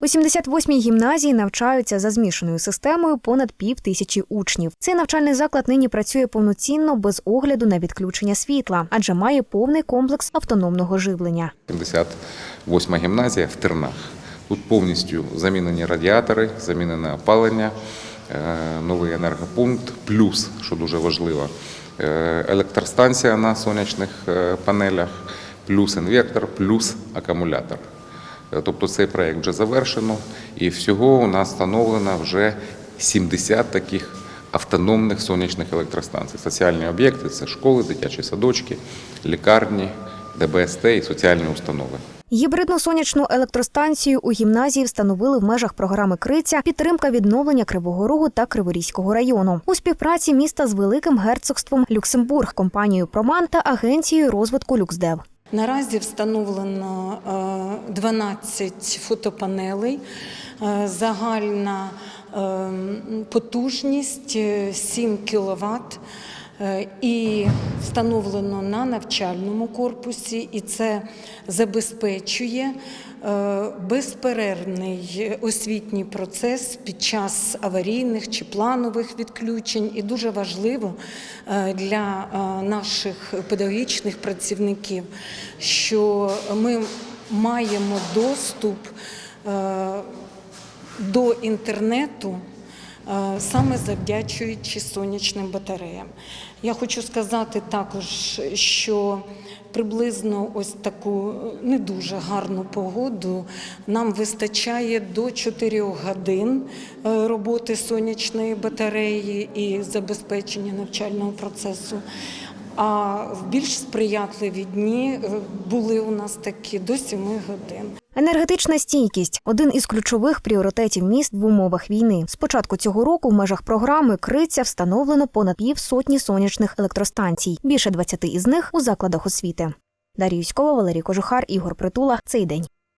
У 78-й гімназії навчаються за змішаною системою понад пів тисячі учнів. Цей навчальний заклад нині працює повноцінно без огляду на відключення світла, адже має повний комплекс автономного живлення. 78 гімназія в Тернах. Тут повністю замінені радіатори, замінене опалення, е, новий енергопункт, плюс, що дуже важливо, е, електростанція на сонячних е, панелях, плюс інвертор, плюс акумулятор. Е, Тобто цей проект вже завершено, і всього у нас встановлено вже 70 таких автономних сонячних електростанцій. Соціальні об'єкти це школи, дитячі садочки, лікарні, ДБСТ і соціальні установи. Гібридну сонячну електростанцію у гімназії встановили в межах програми Криця підтримка відновлення Кривого Рогу та Криворізького району у співпраці міста з Великим герцогством Люксембург, компанією Проман та агенцією розвитку Люксдев. Наразі встановлено е, 12 фотопанелей. Е, Загальна е, потужність е, 7 кВт. І встановлено на навчальному корпусі, і це забезпечує е, безперервний освітній процес під час аварійних чи планових відключень. І дуже важливо е, для е, наших педагогічних працівників, що ми маємо доступ е, до інтернету. е, Саме завдячуючи сонячним батареям. Я хочу сказати також, що приблизно ось таку не дуже гарну погоду нам вистачає до 4 годин е, роботи сонячної батареї і забезпечення навчального процесу. А в більш сприятливі дні е, були у нас такі до 7 годин. Енергетична стійкість один із ключових пріоритетів міст в умовах війни. З початку цього року в межах програми Криця встановлено понад півсотні сонячних електростанцій. Більше 20 із них у закладах освіти. Дар'я Юськова, Валерій Кожухар, Ігор Притула. Цей день.